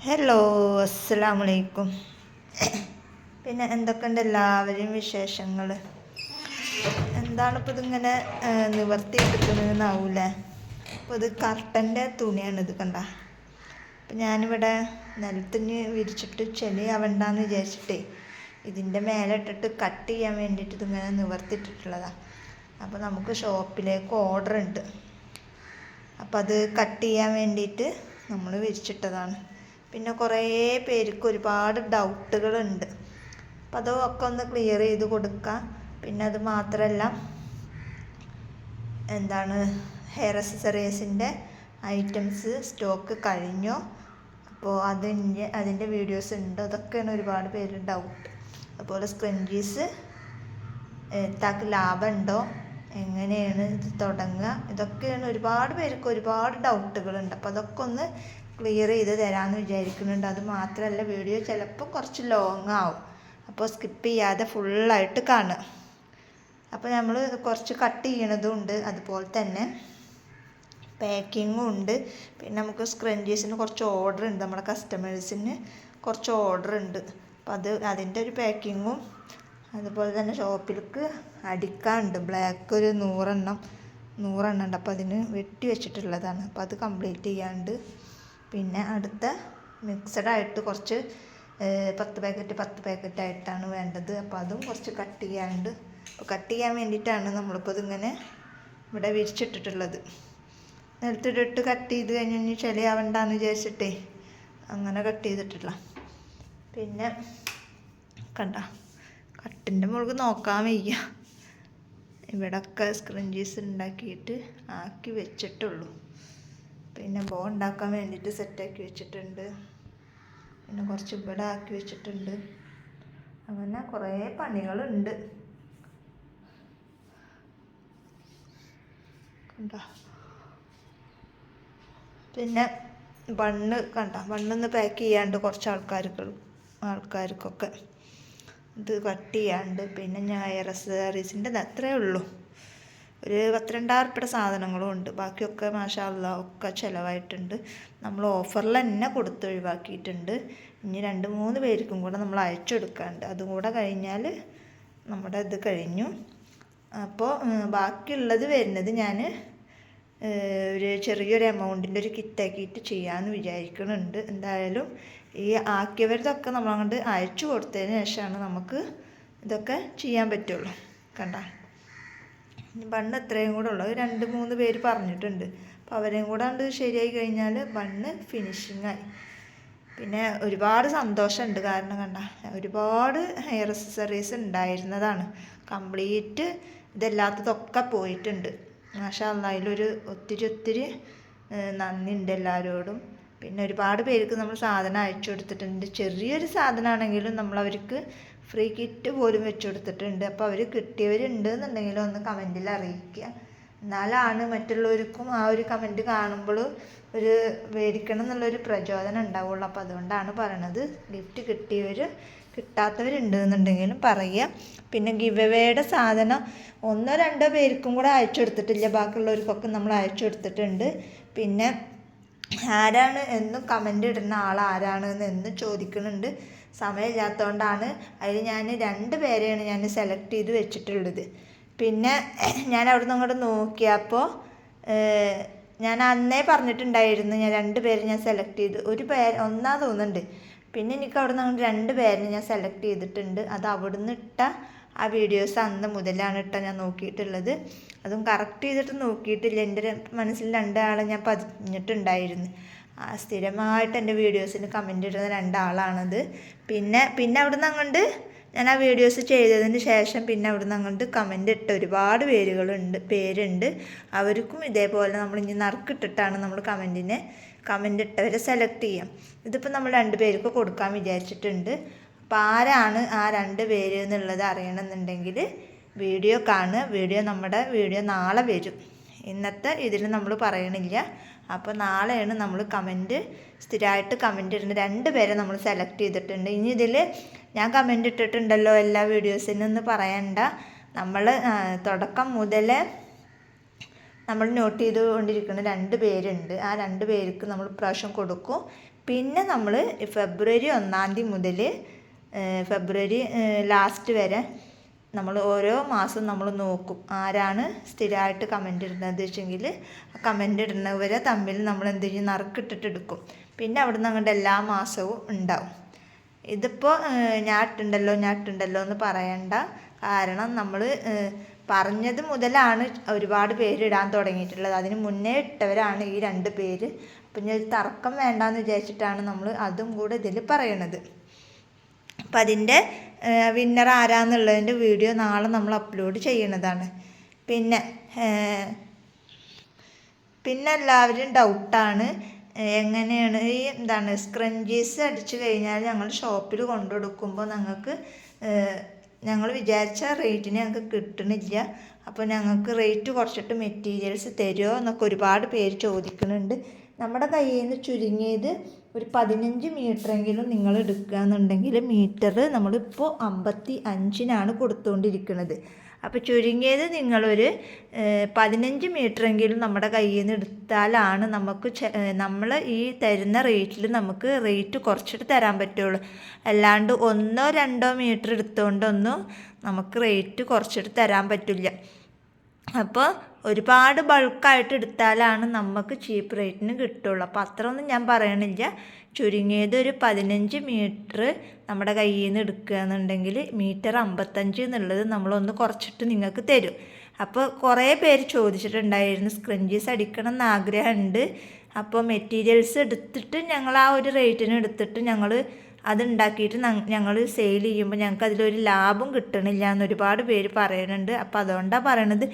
Hello അസ്സലാമു അലൈക്കും പിന്നെ എന്തൊക്കെയുണ്ട് എല്ലാവരെയും വിശേഷങ്ങൾ എന്താണ് ഇപ്പോൾ ഇതിങ്ങനെ നിവർത്തിയെടുക്കുന്നതെന്നാവൂലേ അപ്പോൾ ഇത് കർട്ടന്റെ തുണിയാണ് ഇത് കണ്ട. അപ്പം ഞാനിവിടെ നിലത്തിന് വിരിച്ചിട്ട് ചെളി ആവണ്ടെന്ന് വിചാരിച്ചിട്ടേ ഇതിന്റെ മേലെ ഇട്ടിട്ട് കട്ട് ചെയ്യാൻ വേണ്ടിയിട്ട് ഇതിങ്ങനെ നിവർത്തിയിട്ടിട്ടുള്ളതാണ് അപ്പോൾ നമുക്ക് ഷോപ്പിലേക്ക് ഓർഡർ ഉണ്ട് അപ്പോൾ അത് കട്ട് ചെയ്യാൻ വേണ്ടിയിട്ട് നമ്മൾ വിരിച്ചിട്ടതാണ്. പിന്നെ കുറേ പേർക്ക് ഒരുപാട് ഡൗട്ടുകളുണ്ട്. അപ്പോൾ അതൊക്കെ ഒന്ന് ക്ലിയർ ചെയ്ത് കൊടുക്കാം. പിന്നെ അത് മാത്രമല്ല എന്താണ് ഹെയർ അക്സസറീസിന്റെ ഐറ്റംസ് സ്റ്റോക്ക് കഴിഞ്ഞോ. അപ്പോൾ അതിന്റെ അതിന്റെ വീഡിയോസ് ഉണ്ട്. അതൊക്കെയാണ് ഒരുപാട് പേര് ഡൗട്ട് അതുപോലെ സ്ക്രഞ്ചീസ് താക്ക് ലാഭമുണ്ടോ? എങ്ങനെയാണ് ഇത് തുടങ്ങുക? ഇതൊക്കെയാണ് ഒരുപാട് പേർക്ക് ഒരുപാട് ഡൗട്ടുകളുണ്ട് അപ്പോൾ അതൊക്കെ ഒന്ന് ക്ലിയർ ചെയ്ത് തരാമെന്ന് വിചാരിക്കുന്നുണ്ട്. അത് മാത്രമല്ല വീഡിയോ ചിലപ്പോൾ കുറച്ച് ലോങ് ആവും. അപ്പോൾ സ്കിപ്പ് ചെയ്യാതെ ഫുള്ളായിട്ട് കാണുക. അപ്പോൾ നമ്മൾ കുറച്ച് കട്ട് ചെയ്യണതും ഉണ്ട്. അതുപോലെ തന്നെ പാക്കിങ്ങും ഉണ്ട്. പിന്നെ നമുക്ക് സ്ക്രഞ്ചീസിന് കുറച്ച് ഓർഡർ ഉണ്ട്. നമ്മുടെ കസ്റ്റമേഴ്സിന് കുറച്ച് ഓർഡർ ഉണ്ട്. അപ്പോൾ അത് അതിന്റെ ഒരു പാക്കിങ്ങും അതുപോലെ തന്നെ ഷോപ്പിലേക്ക് അടിക്കാനുണ്ട്. ബ്ലാക്ക് ഒരു നൂറെണ്ണം നൂറെണ്ണം ഉണ്ട്. അപ്പോൾ അതിന് വെട്ടി വെച്ചിട്ടുള്ളതാണ്. അപ്പോൾ അത് കംപ്ലീറ്റ് ചെയ്യാണ്ട് പിന്നെ അടുത്ത മിക്സഡ് ആയിട്ട് കുറച്ച് പത്ത് പാക്കറ്റ് പത്ത് പാക്കറ്റ് ആയിട്ടാണ് വേണ്ടത്. അപ്പോൾ അതും കുറച്ച് കട്ട് ചെയ്യാണ്ട് അപ്പോൾ കട്ട് ചെയ്യാൻ വേണ്ടിയിട്ടാണ് നമ്മളിപ്പോൾ ഇതിങ്ങനെ ഇവിടെ വിരിച്ചിട്ടിട്ടുള്ളത്. നിലത്തിട്ടിട്ട് കട്ട് ചെയ്ത് കഴിഞ്ഞ് കഴിഞ്ഞാൽ ചളിയാവണ്ടെന്ന് വിചാരിച്ചിട്ടേ അങ്ങനെ കട്ട് ചെയ്തിട്ടില്ല. പിന്നെ കണ്ട കട്ടിന്റെ മുകളിൽ നോക്കാൻ വയ്യ. ഇവിടൊക്കെ സ്ക്രഞ്ചീസ് ഉണ്ടാക്കിയിട്ട് ആക്കി വെച്ചിട്ടുള്ളൂ. പിന്നെ ബോ ഉണ്ടാക്കാൻ വേണ്ടിയിട്ട് സെറ്റാക്കി വെച്ചിട്ടുണ്ട്. പിന്നെ കുറച്ച് ഇവിടെ ആക്കി വെച്ചിട്ടുണ്ട്. അങ്ങനെ കുറേ പണികളുണ്ട്. കണ്ടോ? പിന്നെ ബണ്ണ് കണ്ട? ബണ്ണൊന്ന് പാക്ക് ചെയ്യാണ്ട് കുറച്ച് ആൾക്കാർക്ക് ആൾക്കാർക്കൊക്കെ ഇത് കട്ട് ചെയ്യാണ്ട് പിന്നെ ഞായർ അക്സസറീസിന്റെ അത്രേ ഉള്ളൂ. ഒരു പത്തിരണ്ടായിരം സാധനങ്ങളും ഉണ്ട്. ബാക്കിയൊക്കെ മാഷാല്ല ഒക്കെ ചിലവായിട്ടുണ്ട്. നമ്മൾ ഓഫറിൽ തന്നെ കൊടുത്ത് ഒഴിവാക്കിയിട്ടുണ്ട്. ഇനി രണ്ട് മൂന്ന് പേർക്കും കൂടെ നമ്മൾ അയച്ചു കൊടുക്കാനുണ്ട് അതും കൂടെ കഴിഞ്ഞാൽ നമ്മുടെ ഇത് കഴിഞ്ഞു. അപ്പോൾ ബാക്കിയുള്ളത് വരുന്നത് ഞാൻ ഒരു ചെറിയൊരു എമൗണ്ടിന്റെ ഒരു കിറ്റാക്കിയിട്ട് ചെയ്യാമെന്ന് വിചാരിക്കുന്നുണ്ട് എന്തായാലും ഈ ആക്കിയവരതൊക്കെ നമ്മളങ്ങോട്ട് അയച്ചു കൊടുത്തതിന് ശേഷമാണ് നമുക്ക് ഇതൊക്കെ ചെയ്യാൻ പറ്റുള്ളൂ. കണ്ട? ബണ്ണ് എത്രയും കൂടെ ഉള്ളു. രണ്ട് മൂന്ന് പേര് പറഞ്ഞിട്ടുണ്ട്. അപ്പോൾ അവരെയും കൂടെ കണ്ട് ശരിയായി കഴിഞ്ഞാൽ ബണ്ണ് ഫിനിഷിങ് ആയി. പിന്നെ ഒരുപാട് സന്തോഷമുണ്ട്. കാരണം കണ്ട ഒരുപാട് ഹെയർ അക്സസറീസ് ഉണ്ടായിരുന്നതാണ്. കംപ്ലീറ്റ് ഇതല്ലാത്തതൊക്കെ പോയിട്ടുണ്ട്. മാഷാ അതിലൊരു ഒത്തിരി ഒത്തിരി നന്ദിയുണ്ട് എല്ലാവരോടും പിന്നെ ഒരുപാട് പേർക്ക് നമ്മൾ സാധനം അയച്ചു കൊടുത്തിട്ടുണ്ട്. ചെറിയൊരു സാധനമാണെങ്കിലും നമ്മൾ അവർക്ക് ഫ്രീ കിറ്റ് പോലും വെച്ച് കൊടുത്തിട്ടുണ്ട് അപ്പോൾ അവർ കിട്ടിയവരുണ്ട് എന്നുണ്ടെങ്കിൽ ഒന്ന് കമന്റിൽ അറിയിക്കുക. എന്നാലാണ് മറ്റുള്ളവർക്കും ആ ഒരു കമന്റ് കാണുമ്പോൾ ഒരു മേടിക്കണം എന്നുള്ളൊരു പ്രചോദനം ഉണ്ടാവുള്ളൂ. അപ്പോൾ അതുകൊണ്ടാണ് പറയണത്. ഗിഫ്റ്റ് കിട്ടിയവർ കിട്ടാത്തവരുണ്ട് എന്നുണ്ടെങ്കിലും പറയുക. പിന്നെ ഗിവ് എവേയുടെ സാധനം ഒന്നോ രണ്ടോ പേർക്കും കൂടെ അയച്ചു കൊടുത്തിട്ടില്ല ബാക്കിയുള്ളവർക്കൊക്കെ നമ്മൾ അയച്ചു കൊടുത്തിട്ടുണ്ട് പിന്നെ ആരാണ് എന്നും കമന്റ് ഇടുന്ന ആൾ ആരാണ് എന്ന് എന്നും ചോദിക്കുന്നുണ്ട്. സമയമില്ലാത്തതുകൊണ്ടാണ് അതിൽ ഞാൻ രണ്ട് പേരെയാണ് ഞാൻ സെലക്ട് ചെയ്ത് വെച്ചിട്ടുള്ളത്. പിന്നെ ഞാൻ അവിടെ നിന്ന് അങ്ങോട്ട് നോക്കിയപ്പോൾ ഞാൻ അന്നേ പറഞ്ഞിട്ടുണ്ടായിരുന്നു ഞാൻ രണ്ട് പേര് ഞാൻ സെലക്ട് ചെയ്ത്. ഒരു പേര് ഒന്നാ തോന്നുന്നുണ്ട്. പിന്നെ എനിക്ക് അവിടെ നിന്ന് രണ്ട് പേരെ ഞാൻ സെലക്ട് ചെയ്തിട്ടുണ്ട്. അത് അവിടുന്ന് ഇട്ട ആ വീഡിയോസ് അന്ന് മുതലാണ് ഇട്ട ഞാൻ നോക്കിയിട്ടുള്ളത്. അതും കറക്റ്റ് ചെയ്തിട്ട് നോക്കിയിട്ടില്ല. എന്റെ മനസ്സിൽ രണ്ടാളെ ഞാൻ പതിഞ്ഞിട്ടുണ്ടായിരുന്നു. സ്ഥിരമായിട്ട് എന്റെ വീഡിയോസിന് കമന്റ് ഇടുന്ന രണ്ടാളാണത്. പിന്നെ പിന്നെ അവിടുന്ന് അങ്ങോട്ട് ഞാൻ ആ വീഡിയോസ് ചെയ്തതിന് ശേഷം പിന്നെ അവിടുന്ന് അങ്ങോട്ട് കമന്റ് ഇട്ട ഒരുപാട് പേരുകളുണ്ട് പേരുണ്ട്. അവർക്കും ഇതേപോലെ നമ്മൾ ഇനി നറുക്കിട്ടിട്ടാണ് നമ്മൾ കമന്റിനെ കമന്റ് ഇട്ടവരെ സെലക്ട് ചെയ്യാം. ഇതിപ്പോൾ നമ്മൾ രണ്ട് പേർക്ക് കൊടുക്കാൻ വിചാരിച്ചിട്ടുണ്ട്. അപ്പോൾ ആരാണ് ആ രണ്ട് പേര് എന്നുള്ളത് അറിയണമെന്നുണ്ടെങ്കിൽ വീഡിയോ കാണുക. വീഡിയോ നമ്മുടെ വീഡിയോ നാളെ വരും. ഇന്നത്തെ ഇതിൽ നമ്മൾ പറയണില്ല. അപ്പോൾ നാളെയാണ് നമ്മൾ കമന്റ് സ്ഥിരമായിട്ട് കമന്റ് ഇടുന്നത് രണ്ട് പേരെ നമ്മൾ സെലക്ട് ചെയ്തിട്ടുണ്ട്. ഇനി ഇതിൽ ഞാൻ കമന്റ് ഇട്ടിട്ടുണ്ടല്ലോ എല്ലാ വീഡിയോസിനും എന്ന് പറയണ്ട. നമ്മൾ തുടക്കം മുതലേ നമ്മൾ നോട്ട് ചെയ്തുകൊണ്ടിരിക്കുന്ന രണ്ട് പേരുണ്ട്. ആ രണ്ട് പേർക്ക് നമ്മൾ പ്രാവശ്യം കൊടുക്കും. പിന്നെ നമ്മൾ ഫെബ്രുവരി ഒന്നാം തീയതി മുതൽ ഫെബ്രുവരി ലാസ്റ്റ് വരെ നമ്മൾ ഓരോ മാസം നമ്മൾ നോക്കും ആരാണ് സ്ഥിരമായിട്ട് കമന്റ് ഇടുന്നത് വെച്ചെങ്കിൽ കമന്റ് ഇടുന്നവരെ തമ്മിൽ നമ്മൾ എന്ത് ചെയ്യും നറുക്കിട്ടിട്ട് എടുക്കും. പിന്നെ അവിടെ നിന്ന് അങ്ങോട്ട് എല്ലാ മാസവും ഉണ്ടാവും. ഇതിപ്പോൾ ഞാൻ ഇട്ടുണ്ടല്ലോ എന്ന് പറയണ്ട കാരണം നമ്മൾ പറഞ്ഞത് മുതലാണ് ഒരുപാട് പേര് ഇടാൻ തുടങ്ങിയിട്ടുള്ളത്. അതിന് മുന്നേ ഇട്ടവരാണ് ഈ രണ്ട് പേര്. അപ്പം ഞാൻ തർക്കം വേണ്ടാന്ന് വിചാരിച്ചിട്ടാണ് നമ്മൾ അതും കൂടെ ഇതിൽ പറയണത്. അപ്പം അതിന്റെ വിന്നർ ആരാന്നുള്ളതിന്റെ വീഡിയോ നാളെ നമ്മൾ അപ്ലോഡ് ചെയ്യണതാണ്. പിന്നെ പിന്നെ എല്ലാവരും ഡൗട്ടാണ് എങ്ങനെയാണ് ഈ എന്താണ് സ്ക്രഞ്ചീസ് അടിച്ചു കഴിഞ്ഞാൽ ഞങ്ങൾ ഷോപ്പിൽ കൊണ്ടുകൊടുക്കുമ്പോൾ ഞങ്ങൾക്ക് ഞങ്ങൾ വിചാരിച്ച റേറ്റിന് ഞങ്ങൾക്ക് കിട്ടണില്ല. അപ്പോൾ ഞങ്ങൾക്ക് റേറ്റ് കുറച്ചിട്ട് മെറ്റീരിയൽസ് തരുമോ എന്നൊക്കെ ഒരുപാട് പേര് ചോദിക്കുന്നുണ്ട്. നമ്മുടെ കയ്യിൽ നിന്ന് ചുരുങ്ങിയത് ഒരു പതിനഞ്ച് മീറ്ററെങ്കിലും നിങ്ങൾ എടുക്കുക എന്നുണ്ടെങ്കിൽ മീറ്റർ നമ്മളിപ്പോൾ അമ്പത്തി അഞ്ചിനാണ് കൊടുത്തുകൊണ്ടിരിക്കുന്നത്. അപ്പോൾ ചുരുങ്ങിയത് നിങ്ങളൊരു പതിനഞ്ച് മീറ്ററെങ്കിലും നമ്മുടെ കയ്യിൽ നിന്ന് എടുത്താലാണ് നമുക്ക് നമ്മൾ ഈ തരുന്ന റേറ്റിൽ നമുക്ക് റേറ്റ് കുറച്ചിട്ട് തരാൻ പറ്റുള്ളൂ. അല്ലാണ്ട് ഒന്നോ രണ്ടോ മീറ്റർ എടുത്തുകൊണ്ടൊന്നും നമുക്ക് റേറ്റ് കുറച്ചിട്ട് തരാൻ പറ്റില്ല. അപ്പോൾ ഒരുപാട് ബൾക്കായിട്ട് എടുത്താലാണ് നമുക്ക് ചീപ്പ് റേറ്റിന് കിട്ടുള്ളൂ. അപ്പോൾ അത്രയൊന്നും ഞാൻ പറയണില്ല. ചുരുങ്ങിയത് ഒരു പതിനഞ്ച് മീറ്റർ നമ്മുടെ കയ്യിൽ നിന്ന് എടുക്കുകയെന്നുണ്ടെങ്കിൽ മീറ്റർ അമ്പത്തഞ്ച് എന്നുള്ളത് നമ്മളൊന്ന് കുറച്ചിട്ട് നിങ്ങൾക്ക് തരും. അപ്പോൾ കുറേ പേര് ചോദിച്ചിട്ടുണ്ടായിരുന്നു സ്ക്രഞ്ചീസ് അടിക്കണം എന്ന് ആഗ്രഹമുണ്ട്. അപ്പോൾ മെറ്റീരിയൽസ് എടുത്തിട്ട് ഞങ്ങൾ ആ ഒരു റേറ്റിന് എടുത്തിട്ട് ഞങ്ങൾ അതുണ്ടാക്കിയിട്ട് ഞങ്ങൾ സെയിൽ ചെയ്യുമ്പോൾ ഞങ്ങൾക്ക് അതിലൊരു ലാഭം കിട്ടണില്ല എന്ന് ഒരുപാട് പേര് പറയുന്നുണ്ട്. അപ്പോൾ അതുകൊണ്ടാണ് പറയണത്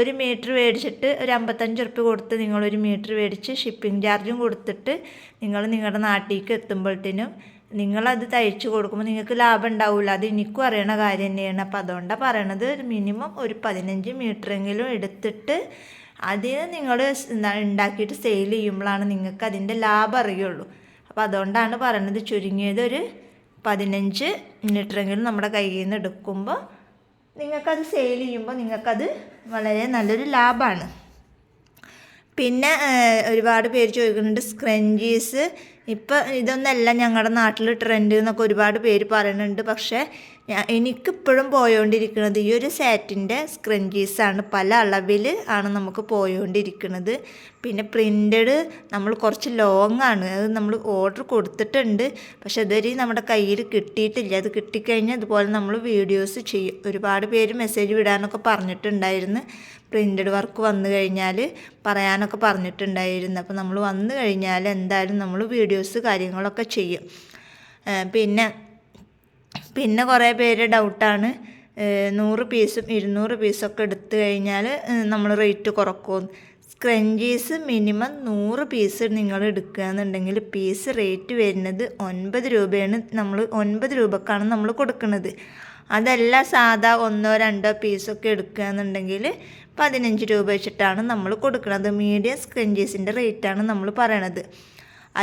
ഒരു മീറ്റർ മേടിച്ചിട്ട് ഒരു അമ്പത്തഞ്ച് ഉറുപ്പ്യ കൊടുത്ത് നിങ്ങളൊരു മീറ്റർ മേടിച്ച് ഷിപ്പിംഗ് ചാർജും കൊടുത്തിട്ട് നിങ്ങൾ നിങ്ങളുടെ നാട്ടിലേക്ക് എത്തുമ്പോഴത്തേനും നിങ്ങളത് തയ്ച്ചു കൊടുക്കുമ്പോൾ നിങ്ങൾക്ക് ലാഭം ഉണ്ടാവില്ല അത് എനിക്കും അറിയണ കാര്യം തന്നെയാണ്. അപ്പോൾ അതുകൊണ്ടാണ് പറയണത് മിനിമം ഒരു പതിനഞ്ച് മീറ്ററെങ്കിലും എടുത്തിട്ട് അതിന് നിങ്ങൾ ഉണ്ടാക്കിയിട്ട് സെയിൽ ചെയ്യുമ്പോഴാണ് നിങ്ങൾക്ക് അതിന്റെ ലാഭം അറിയുള്ളൂ. അപ്പോൾ അതുകൊണ്ടാണ് പറയുന്നത് ചുരുങ്ങിയത് ഒരു പതിനഞ്ച് ലിറ്ററെങ്കിലും നമ്മുടെ കയ്യിൽ നിന്ന് എടുക്കുമ്പോൾ നിങ്ങൾക്കത് സെയിൽ ചെയ്യുമ്പോൾ നിങ്ങൾക്കത് വളരെ നല്ലൊരു ലാഭമാണ് പിന്നെ ഒരുപാട് പേര് ചോദിക്കുന്നുണ്ട് സ്ക്രഞ്ചീസ് ഇപ്പം ഇതൊന്നല്ല ഞങ്ങളുടെ നാട്ടിൽ ട്രെൻഡ് എന്നൊക്കെ ഒരുപാട് പേര് പറയുന്നുണ്ട് പക്ഷേ എനിക്കിപ്പോഴും പോയോണ്ടിരിക്കുന്നത് ഈ ഒരു സാറ്റിന്റെ സ്ക്രഞ്ചീസാണ് പല അളവിൽ ആണ് നമുക്ക് പോയോണ്ടിരിക്കുന്നത്. പിന്നെ പ്രിന്റഡ് നമ്മൾ കുറച്ച് ലോങ് ആണ് അത് നമ്മൾ ഓർഡർ കൊടുത്തിട്ടുണ്ട്. പക്ഷെ ഇതുവരെ നമ്മുടെ കയ്യിൽ കിട്ടിയിട്ടില്ല. അത് കിട്ടിക്കഴിഞ്ഞാൽ അതുപോലെ നമ്മൾ വീഡിയോസ് ചെയ്യും. ഒരുപാട് പേര് മെസ്സേജ് വിടാനൊക്കെ പറഞ്ഞിട്ടുണ്ടായിരുന്നു. പ്രിന്റഡ് വർക്ക് വന്നു കഴിഞ്ഞാൽ പറയാനൊക്കെ പറഞ്ഞിട്ടുണ്ടായിരുന്നു. അപ്പോൾ നമ്മൾ വന്നു കഴിഞ്ഞാൽ എന്തായാലും നമ്മൾ വീഡിയോസ് കാര്യങ്ങളൊക്കെ ചെയ്യും. പിന്നെ പിന്നെ കുറേ പേര് ഡൗട്ടാണ് നൂറ് പീസും ഇരുന്നൂറ് പീസൊക്കെ എടുത്തു കഴിഞ്ഞാൽ നമ്മൾ റേറ്റ് കുറക്കും. സ്ക്രഞ്ചീസ് മിനിമം നൂറ് പീസ് നിങ്ങൾ എടുക്കുകയെന്നുണ്ടെങ്കിൽ പീസ് റേറ്റ് വരുന്നത് ഒൻപത് രൂപയാണ് നമ്മൾ ഒൻപത് രൂപക്കാണ് നമ്മൾ കൊടുക്കുന്നത്. അതല്ല സാധാ ഒന്നോ രണ്ടോ പീസൊക്കെ എടുക്കുകയെന്നുണ്ടെങ്കിൽ പതിനഞ്ച് രൂപ വെച്ചിട്ടാണ് നമ്മൾ കൊടുക്കുന്നത്. മീഡിയം സ്ക്രഞ്ചീസിന്റെ റേറ്റാണ് നമ്മൾ പറയണത്.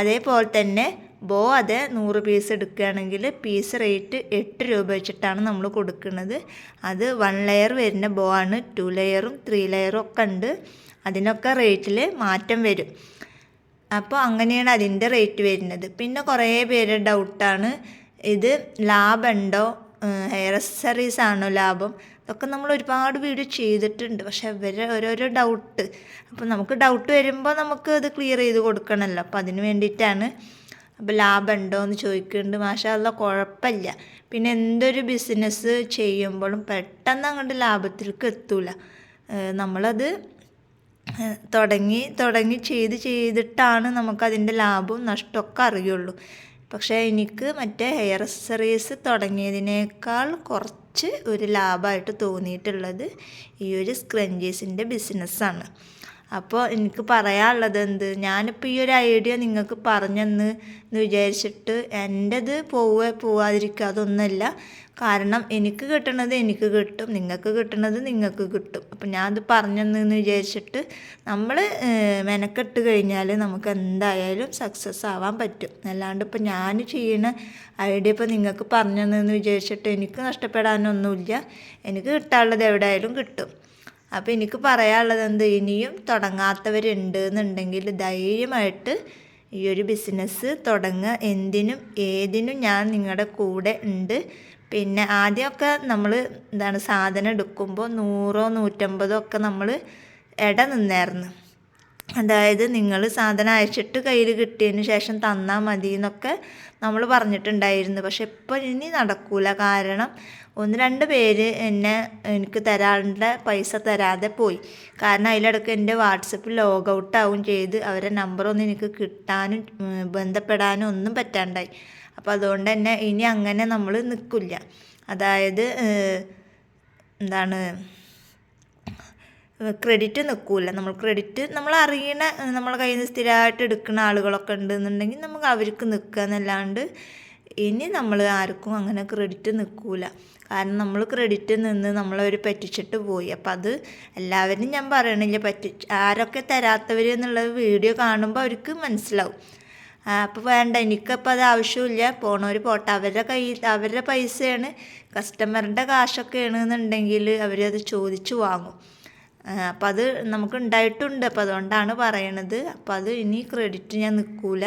അതേപോലെ തന്നെ ബോ അതെ നൂറ് പീസ് എടുക്കുകയാണെങ്കിൽ പീസ് റേറ്റ് എട്ട് രൂപ വെച്ചിട്ടാണ് നമ്മൾ കൊടുക്കുന്നത്. അത് വൺ ലെയർ വരുന്ന ബോ ആണ്. ടു ലെയറും ത്രീ ലെയറും ഒക്കെ ഉണ്ട്. അതിനൊക്കെ റേറ്റിൽ മാറ്റം വരും. അപ്പോൾ അങ്ങനെയാണ് അതിന്റെ റേറ്റ് വരുന്നത്. പിന്നെ കുറേ പേര് ഡൗട്ടാണ് ഇത് ലാഭമുണ്ടോ ഹെയർ അക്സറീസ് ആണോ ലാഭം? ഇതൊക്കെ നമ്മൾ ഒരുപാട് വീഡിയോ ചെയ്തിട്ടുണ്ട്. പക്ഷെ ഇവരെ ഓരോരോ ഡൗട്ട് അപ്പോൾ നമുക്ക് ഡൗട്ട് വരുമ്പോൾ നമുക്ക് അത് ക്ലിയർ ചെയ്ത് കൊടുക്കണമല്ലോ. അപ്പോൾ അതിന് വേണ്ടിയിട്ടാണ് അപ്പോൾ ലാഭം ഉണ്ടോ എന്ന് ചോദിക്കുന്നുണ്ട്. മാഷാല്ല കുഴപ്പമില്ല. പിന്നെ എന്തൊരു ബിസിനസ് ചെയ്യുമ്പോഴും പെട്ടെന്ന് അങ്ങോട്ട് ലാഭത്തിലേക്ക് എത്തൂല. നമ്മളത് തുടങ്ങി തുടങ്ങി ചെയ്ത് ചെയ്തിട്ടാണ് നമുക്കതിന്റെ ലാഭവും നഷ്ടമൊക്കെ അറിയുള്ളൂ. പക്ഷേ എനിക്ക് മറ്റേ ഹെയർ അക്സറീസ് തുടങ്ങിയതിനേക്കാൾ കുറച്ച് ഒരു ലാഭമായിട്ട് തോന്നിയിട്ടുള്ളത് ഈ ഒരു സ്ക്രഞ്ചീസിന്റെ ബിസിനസ്സാണ് അപ്പോൾ എനിക്ക് പറയാനുള്ളത് എന്ത്? ഞാനിപ്പോൾ ഈ ഒരു ഐഡിയ നിങ്ങൾക്ക് പറഞ്ഞെന്ന് എന്ന് വിചാരിച്ചിട്ട് എന്റെത് പോവുക പോവാതിരിക്കുക അതൊന്നുമല്ല. കാരണം എനിക്ക് കിട്ടണത് എനിക്ക് കിട്ടും. നിങ്ങൾക്ക് കിട്ടണത് നിങ്ങൾക്ക് കിട്ടും. അപ്പം ഞാനത് പറഞ്ഞെന്ന് വിചാരിച്ചിട്ട് നമ്മൾ മെനക്കെട്ട് കഴിഞ്ഞാൽ നമുക്ക് എന്തായാലും സക്സസ് ആവാൻ പറ്റും. അല്ലാണ്ട് ഇപ്പം ഞാൻ ചെയ്യണ ഐഡിയ ഇപ്പോൾ നിങ്ങൾക്ക് പറഞ്ഞെന്ന് വിചാരിച്ചിട്ട് എനിക്ക് നഷ്ടപ്പെടാനൊന്നുമില്ല. എനിക്ക് കിട്ടാനുള്ളത് എവിടെയായാലും കിട്ടും. അപ്പോൾ എനിക്ക് പറയാനുള്ളത് എന്ത് ഇനിയും തുടങ്ങാത്തവരുണ്ട് എന്നുണ്ടെങ്കിൽ ധൈര്യമായിട്ട് ഈ ഒരു ബിസിനസ് തുടങ്ങുക. എന്തിനും ഏതിനും ഞാൻ നിങ്ങളുടെ കൂടെ ഉണ്ട്. പിന്നെ ആദ്യമൊക്കെ നമ്മൾ എന്താണ് സാധനം എടുക്കുമ്പോൾ നൂറോ നൂറ്റമ്പതോ ഒക്കെ നമ്മൾ ഇട നിന്നായിരുന്നു. അതായത് നിങ്ങൾ സാധനം അയച്ചിട്ട് കയ്യിൽ കിട്ടിയതിന് ശേഷം തന്നാൽ മതി എന്നൊക്കെ നമ്മൾ പറഞ്ഞിട്ടുണ്ടായിരുന്നു. പക്ഷെ ഇപ്പോൾ ഇനി നടക്കൂല. കാരണം ഒന്ന് രണ്ട് പേര് എന്നെ എനിക്ക് തരാനുള്ള പൈസ തരാതെ പോയി. കാരണം അതിലിടയ്ക്ക് എന്റെ വാട്സപ്പ് ലോഗ് ഔട്ട് ആവും ചെയ്ത് അവരെ നമ്പറൊന്നും എനിക്ക് കിട്ടാനും ബന്ധപ്പെടാനും ഒന്നും പറ്റാണ്ടായി. അപ്പോൾ അതുകൊണ്ട് തന്നെ ഇനി അങ്ങനെ നമ്മൾ നിൽക്കില്ല. അതായത് എന്താണ് ക്രെഡിറ്റ് നിൽക്കില്ല നമ്മൾ ക്രെഡിറ്റ് നമ്മൾ അറിയണ നമ്മളെ കയ്യിൽ നിന്ന് സ്ഥിരമായിട്ട് എടുക്കുന്ന ആളുകളൊക്കെ ഉണ്ടെന്നുണ്ടെങ്കിൽ നമുക്ക് അവർക്ക് നിൽക്കുക എന്നല്ലാണ്ട് ഇനി നമ്മൾ ആർക്കും അങ്ങനെ ക്രെഡിറ്റ് നിൽക്കൂല കാരണം നമ്മൾ ക്രെഡിറ്റ് നിന്ന് നമ്മളവർ പറ്റിച്ചിട്ട് പോയി. അപ്പം അത് എല്ലാവരും ഞാൻ പറയണില്ല പറ്റി ആരൊക്കെ തരാത്തവർ എന്നുള്ളത് വീഡിയോ കാണുമ്പോൾ അവർക്ക് മനസ്സിലാവും. അപ്പോൾ വേണ്ട എനിക്കപ്പോൾ അത് ആവശ്യമില്ല. പോണവർ പോട്ടെ. അവരുടെ കയ്യിൽ അവരുടെ പൈസയാണ്. കസ്റ്റമറിന്റെ കാശൊക്കെ ആണെന്നുണ്ടെങ്കിൽ അവരത് ചോദിച്ചു വാങ്ങും. അപ്പം അത് നമുക്ക് ഉണ്ടായിട്ടുണ്ട് അപ്പം അതുകൊണ്ടാണ് പറയണത്. അപ്പം അത് ഇനി ക്രെഡിറ്റ് ഞാൻ നിൽക്കൂല.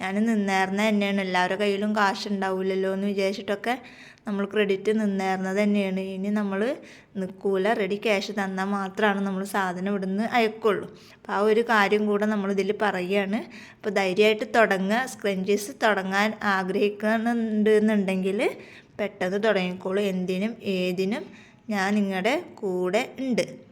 ഞാൻ നിന്നേർന്ന തന്നെയാണ്. എല്ലാവരുടെ കയ്യിലും കാശ് ഉണ്ടാവില്ലല്ലോ എന്ന് വിചാരിച്ചിട്ടൊക്കെ നമ്മൾ ക്രെഡിറ്റ് നിന്നേർന്നത് തന്നെയാണ്. ഇനി നമ്മൾ നിൽക്കൂല. റെഡി ക്യാഷ് തന്നാൽ മാത്രമാണ് നമ്മൾ സാധനം ഇവിടുന്ന് അയക്കുള്ളൂ. അപ്പോൾ ആ ഒരു കാര്യം കൂടെ നമ്മളിതിൽ പറയുകയാണ്. അപ്പോൾ ധൈര്യമായിട്ട് തുടങ്ങുക. സ്ക്രഞ്ചീസ് തുടങ്ങാൻ ആഗ്രഹിക്കുന്നുണ്ട് എന്നുണ്ടെങ്കിൽ പെട്ടെന്ന് തുടങ്ങിക്കോളൂ. എന്തിനും ഏതിനും ഞാൻ നിങ്ങളുടെ കൂടെ ഉണ്ട്.